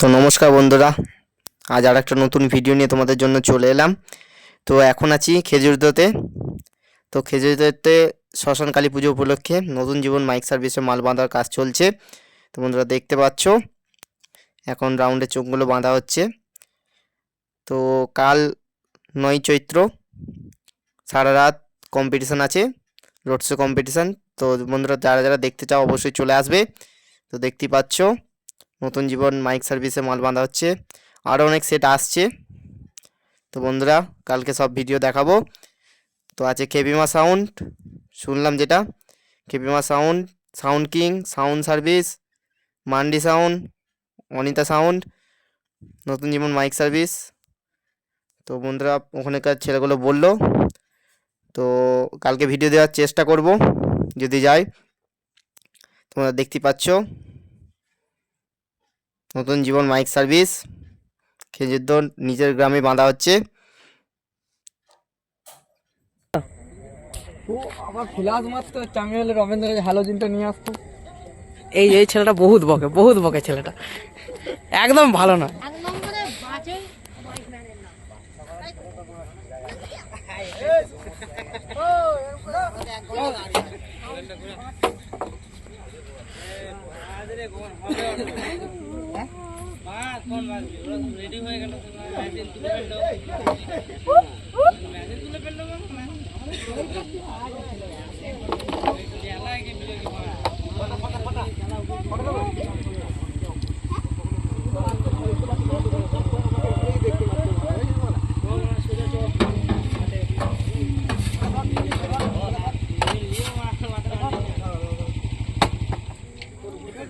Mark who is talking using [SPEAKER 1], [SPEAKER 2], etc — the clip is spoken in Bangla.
[SPEAKER 1] তো নমস্কার বন্ধুরা, আজ আর একটা নতুন ভিডিও নিয়ে তোমাদের জন্য চলে এলাম। তো এখন আছি খেজুরদোতে। তো খেজুরদোতে শ্মশান কালী পুজো উপলক্ষে নতুন জীবন মাইক সার্ভিসে মাল বাঁধার কাজ চলছে। তো বন্ধুরা দেখতে পাচ্ছ, এখন রাউন্ডে চোখগুলো বাঁধা হচ্ছে। তো কাল নয় চৈত্র, সারা রাত কম্পিটিশান আছে রোড শো কম্পিটিশান তো বন্ধুরা, যারা যারা দেখতে চাও অবশ্যই চলে আসবে। তো দেখতেই পাচ্ছ নতুন জীবন মাইক সার্ভিসে মাল বাঁধা হচ্ছে। আরও অনেক সেট আসছে। তো বন্ধুরা, কালকে সব ভিডিও দেখাবো। তো আছে কেবিমা সাউন্ড শুনলাম যেটা। কেবিমা sound sound king sound service mandi sound Anita sound নতুন জীবন মাইক সার্ভিস তো বন্ধুরা, ওখানকার ছেলেগুলো বলল। তো কালকে ভিডিও দেওয়ার চেষ্টা করব, যদি যাই তোমরা দেখতে পাচ্ছ। নতুন জীবন মাইক সার্ভিস। খেজুদ্দ নিজের গ্রামে বাঁধা হচ্ছে।
[SPEAKER 2] এই এই ছেলেটা বহুত বকে বহুত বকে ছেলেটা। একদম ভালো না।
[SPEAKER 3] Oh, মা কোন মাছ রেডি হয়ে গেল